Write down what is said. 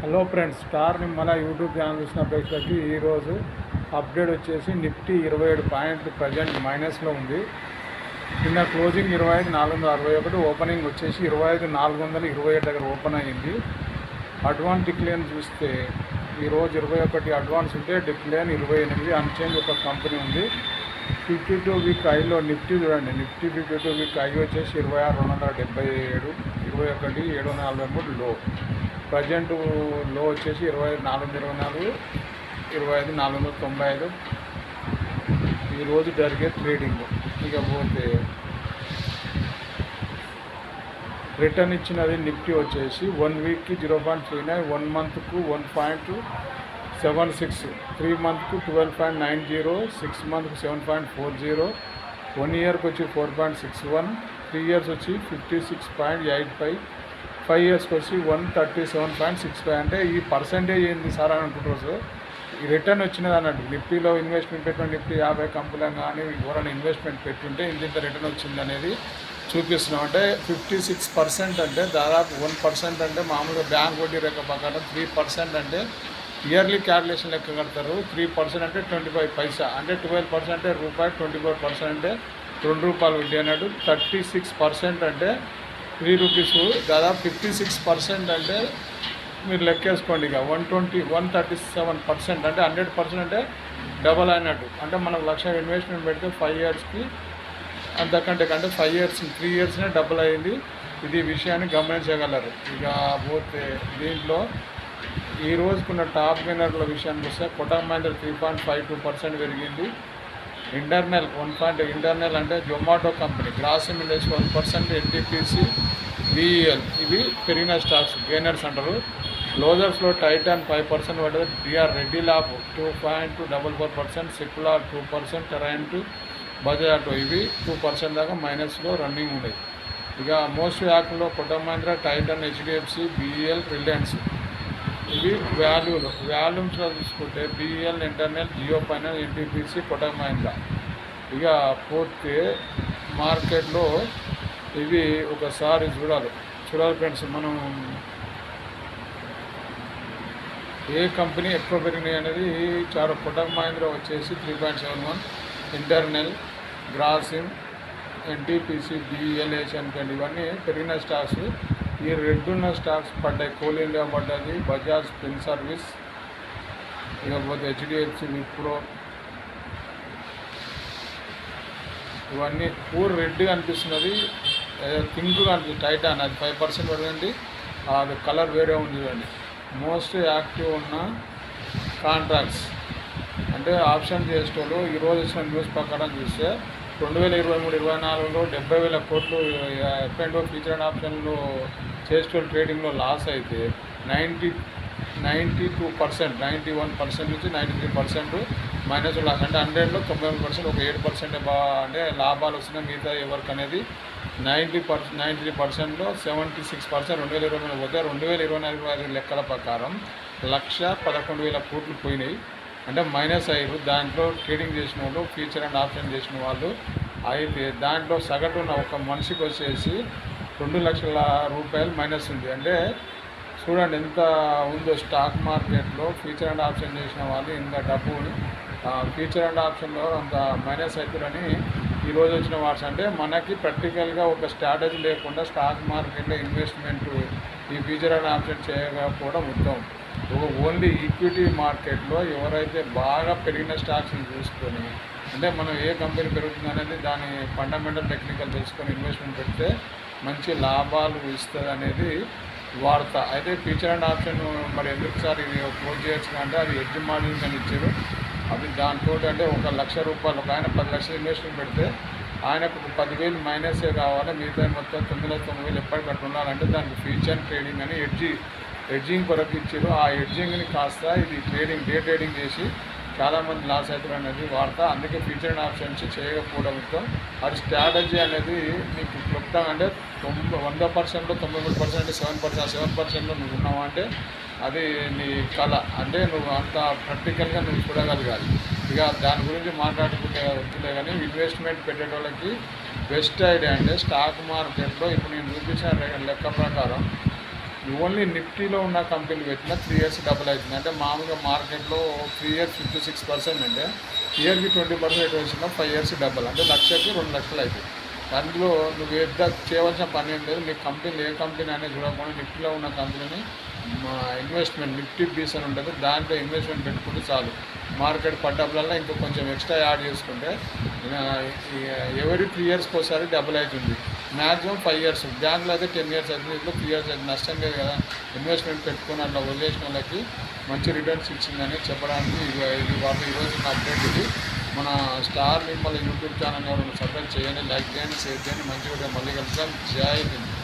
Hello friends star Nimmala YouTube channel చూసిన ప్రేక్షకులకి ఈరోజు అప్డేట్ వచ్చేసి నిఫ్టీ ఇరవై ఏడు పాయింట్ ప్రజెంట్ మైనస్లో ఉంది. నిన్న క్లోజింగ్ ఇరవై ఐదు నాలుగు వందల అరవై ఒకటి ఓపెనింగ్ వచ్చేసి ఇరవై ఐదు నాలుగు వందల ఇరవై ఏడు దగ్గర ఓపెన్ అయ్యింది. అడ్వాన్స్ డిక్లైన్ చూస్తే ఈరోజు ఇరవై ఒకటి అడ్వాన్స్ ఉంటే డిక్లైన్ ఇరవై ఎనిమిది అన్చేంజ్ ఒక కంపెనీ ఉంది. ఫిఫ్టీ టూ వీక్ ఐలో నిఫ్టీ చూడండి. Nifty fifty two week high వచ్చేసి ఇరవై ఆరు రెండు వందల డెబ్బై ఏడు ఇరవై ఒకటి ఏడు వందల నలభై మూడు లో. ప్రజెంట్లో వచ్చేసి ఇరవై ఐదు నాలుగు వందల ఇరవై నాలుగు ఇరవై ఐదు నాలుగు వందల తొంభై ఐదు. ఈరోజు జరిగే ట్రేడింగ్. ఇకపోతే రిటర్న్ ఇచ్చినది నిఫ్టీ వచ్చేసి వన్ వీక్కి zero point three nine one మంత్కు one point seven six three మంత్కు twelve point nine zero six మంత్కు seven point four zero one ఇయర్కి వచ్చి four point six one three years వచ్చి fifty six point eight five five ఇయర్స్కి వచ్చి one thirty seven point six five. అంటే ఈ percentage ఏంది sir అని అనుకుంటారు సార్? ఈ రిటర్న్ వచ్చినది అన్నట్టు నిఫ్టీలో ఇన్వెస్ట్మెంట్ పెట్టిన నిఫ్టీ యాభై కంపెనీలు కానీ ఎవరైనా ఇన్వెస్ట్మెంట్ పెట్టుంటే ఇంత రిటర్న్ వచ్చింది అనేది చూపిస్తున్నాం అంటే ఫిఫ్టీ సిక్స్ పర్సెంట్ అంటే దాదాపు వన్ పర్సెంట్ అంటే మామూలుగా బ్యాంక్ వడ్డీ రేఖ ప్రకారం త్రీ పర్సెంట్ అంటే ఇయర్లీ క్యాల్కులేషన్ లెక్క కడతారు త్రీ పర్సెంట్ అంటే ట్వంటీ ఫైవ్ పైసా అంటే ట్వెల్వ్ పర్సెంట్ అంటే రూపాయి ట్వంటీ ఫోర్ పర్సెంట్ అంటే రెండు రూపాయలు వడ్డీ అన్నట్టు థర్టీ సిక్స్ పర్సెంట్ అంటే త్రీ రూపీస్ దాదాపు ఫిఫ్టీ సిక్స్ పర్సెంట్ అంటే మీరు లెక్కేసుకోండి ఇక one twenty one thirty seven percent అంటే హండ్రెడ్ పర్సెంట్ అంటే డబల్ అయినట్టు అంటే మనం లక్ష ఇన్వెస్ట్మెంట్ పెడితే ఫైవ్ ఇయర్స్కి అంతకంటే కంటే ఫైవ్ ఇయర్స్ త్రీ ఇయర్స్నే డబుల్ అయింది. ఇది విషయాన్ని గమనించగలరు. ఇక పోతే దీంట్లో ఈ రోజుకున్న టాప్ విన్నర్ల విషయానికి వస్తే Kotak Mahindra three point five two percent పెరిగింది. ఇంటర్నల్ వన్ పాయింట్ ఇంటర్నల్ అంటే Zomato company Grasim industry one percent NTPC BEL ఇవి పెరిగిన స్టాక్స్ గెయినర్స్ అంటారు. లోజర్స్లో టైటాన్ ఫైవ్ పర్సెంట్ పడ్డది. DR Reddy lab two point double four percent Cipla two percent Trent Bajaj auto ఇవి two percent దాకా మైనస్లో running ఉండేది. ఇక మోస్ట్ యాక్ట్లో Kotak Mahindra Titan HDFC BEL Reliance. ఇవి వాల్యూలు. వాల్యూమ్స్లో చూసుకుంటే BEL internal Jio finance NTPC Kotak Mahindra. ఇక పూర్తి మార్కెట్లో ఇవి ఒకసారి చూడాలి. చూడాలి ఫ్రెండ్స్ మనం ఏ కంపెనీ ఎక్కువ పెరిగినాయి అనేది చాలా కొటక్ మహీంద్ర వచ్చేసి three point seven one. Internal Grasim NTPC BL అనుకోండి ఇవన్నీ పెరిగిన స్టాక్స్. ఈ రెడ్ ఉన్న స్టాక్స్ పడ్డాయి. కోల్ ఇండియా పడ్డది బజాజ్ పిన్ సర్వీస్ ఇకపోతే హెచ్డిఎఫ్సి విప్రో. ఇవన్నీ పూర్ రెడ్ అనిపిస్తున్నది పింక్ అనిపిస్తుంది టైటాన్ అది ఫైవ్ పర్సెంట్ పడింది. అది కలర్ వేరే ఉంది చూడండి. మోస్ట్ యాక్టివ్ ఉన్న కాంట్రాక్ట్స్. అంటే ఆప్షన్ చేసేటోళ్ళు ఈరోజు వచ్చిన న్యూస్ ప్రకారం చూస్తే రెండు వేల ఇరవై మూడు ఇరవై నాలుగులో డెబ్బై వేల కోట్లు ఎఫ్ అండ్ ఫ్యూచర్ అండ్ ఆప్షన్లు చేసేటోళ్ళు ట్రేడింగ్లో లాస్ అయితే ninety ninety two percent ninety one percent నుంచి ninety three percent minus loss అంటే హండ్రెడ్లో తొంభై మూడు పర్సెంట్ ఒక ఏడు పర్సెంట్ బా అంటే లాభాలు వస్తున్నాయి మిగతా ఎవరికి అనేది నైంటీ పర్సెంట్ నైంటీ త్రీ పర్సెంట్లో సెవెంటీ సిక్స్ పర్సెంట్ రెండు వేల ఇరవై మూడు పోతే రెండు వేల ఇరవై నాలుగు ఐదు లెక్కల ప్రకారం లక్ష పదకొండు వేల కోట్లు పోయినాయి. అంటే మైనస్ అయ్యారు దాంట్లో ట్రేడింగ్ చేసిన వాళ్ళు ఫ్యూచర్ అండ్ ఆప్షన్ చేసిన వాళ్ళు అయితే దాంట్లో సగటున ఒక మనిషికి వచ్చేసి రెండు లక్షల రూపాయలు మైనస్ ఉంది. అంటే చూడండి ఎంత ఉందో స్టాక్ మార్కెట్లో ఫ్యూచర్ అండ్ ఆప్షన్ చేసిన వాళ్ళు ఇంత డబ్బుని ఫ్యూచర్ అండ్ ఆప్షన్లో అంత మైనస్ అవుతారని ఈరోజు వచ్చిన వాట్స్ అంటే మనకి ప్రాక్టికల్గా ఒక స్ట్రాటజీ లేకుండా స్టాక్ మార్కెట్లో ఇన్వెస్ట్మెంట్ ఈ ఫ్యూచర్ అండ్ ఆప్షన్ చేయకపోవడం ఉత్తమం. ఒక ఓన్లీ ఈక్విటీ మార్కెట్లో ఎవరైతే బాగా పెరిగిన స్టాక్స్ని చూసుకొని అంటే మనం ఏ కంపెనీ పెరుగుతుంది అనేది దాని ఫండమెంటల్ టెక్నికల్ తెలుసుకొని ఇన్వెస్ట్మెంట్ పెడితే మంచి లాభాలు ఇస్తుంది అనేది వార్త. అయితే ఫ్యూచర్ అండ్ ఆప్షన్ మరి ఎందుకు సార్ ఇది క్లోజ్ చేయొచ్చు అంటే అది ఎడ్జ్ మోడలింగ్ అని ఇచ్చారు. అవి దాంతో అంటే ఒక లక్ష రూపాయలు ఒక ఆయన పది లక్షలు ఇన్వెస్ట్మెంట్ పెడితే ఆయనకు ఒక పదివేలు మైనసే కావాలి. మిగతా మొత్తం తొమ్మిది వేల తొమ్మిది వేలు ఎప్పటికట్టు ఉండాలంటే దానికి ఫ్యూచర్ ట్రేడింగ్ అని ఎడ్జి హెడ్జింగ్ కొరకు ఇచ్చారు ఆ హెడ్జింగ్ని కాస్త ఇది ట్రేడింగ్ డే ట్రేడింగ్ చేసి చాలామంది లాస్ అవుతారు అనేది వార్త అందుకే ఫ్యూచర్ అండ్ ఆప్షన్స్ చేయకపోవడంతో అది స్ట్రాటజీ అనేది నీకు క్లుప్తంగా అంటే తొంభై వంద పర్సెంట్లో తొంభై మూడు పర్సెంట్ సెవెన్ పర్సెంట్ సెవెన్ పర్సెంట్లో నువ్వు ఉన్నావు అంటే అది నీ కళ. అంటే నువ్వు అంత ప్రాక్టికల్గా నువ్వు చూడగలగాలి ఇక దాని గురించి మాట్లాడుకుంటే వస్తుందే కానీ ఇన్వెస్ట్మెంట్ పెట్టేటోళ్ళకి వెస్ట్ ఐడి అంటే స్టాక్ మార్కెట్లో ఇప్పుడు నేను నిర్దిష్ట లెక్క ప్రకారం ఓన్లీ నిఫ్టీలో ఉన్న కంపెనీలు పెట్టిన త్రీ ఇయర్స్ డబుల్ అవుతుంది. అంటే మామూలుగా మార్కెట్లో three years fifty six percent అంటే ఇయర్కి ట్వంటీ పర్సెంట్ వచ్చినా ఫైవ్ ఇయర్స్ డబుల్ అంటే లక్షకి రెండు లక్షలు అవుతుంది. అందులో నువ్వు ఏదో చేయవలసిన పని ఏం లేదు. నీ కంపెనీ ఏ కంపెనీ అనేది చూడకుండా నిఫ్టీలో ఉన్న కంపెనీని మా ఇన్వెస్ట్మెంట్ నిఫ్టీ బీస్ అని ఉంటుంది. దాంట్లో ఇన్వెస్ట్మెంట్ పెట్టుకుంటే చాలు. మార్కెట్ పడ్డప్పుడల్లా ఇంకా కొంచెం ఎక్స్ట్రా యాడ్ చేసుకుంటే ఎవరి త్రీ ఇయర్స్కి ఒకసారి డబుల్ అవుతుంది. Maximum five years. బ్యాంక్లో అయితే టెన్ ఇయర్స్ అవుతుంది. ఇట్లా త్రీ ఇయర్స్ అయితే నష్టం లేదు కదా. ఇన్వెస్ట్మెంట్ పెట్టుకుని అట్లా వదిలేసిన వాళ్ళకి మంచి రిటర్న్స్ ఇచ్చిందని చెప్పడానికి ఇది ఇది వాళ్ళు ఈరోజు నా అప్డేట్ ఇది. మన స్టార్ నిర్మల యూట్యూబ్ ఛానల్ ఎవరైనా సబ్స్క్రైబ్ చేయండి లైక్ చేయండి షేర్ చేయండి. మంచి మళ్ళీ కలుద్దాం. జై హింద్.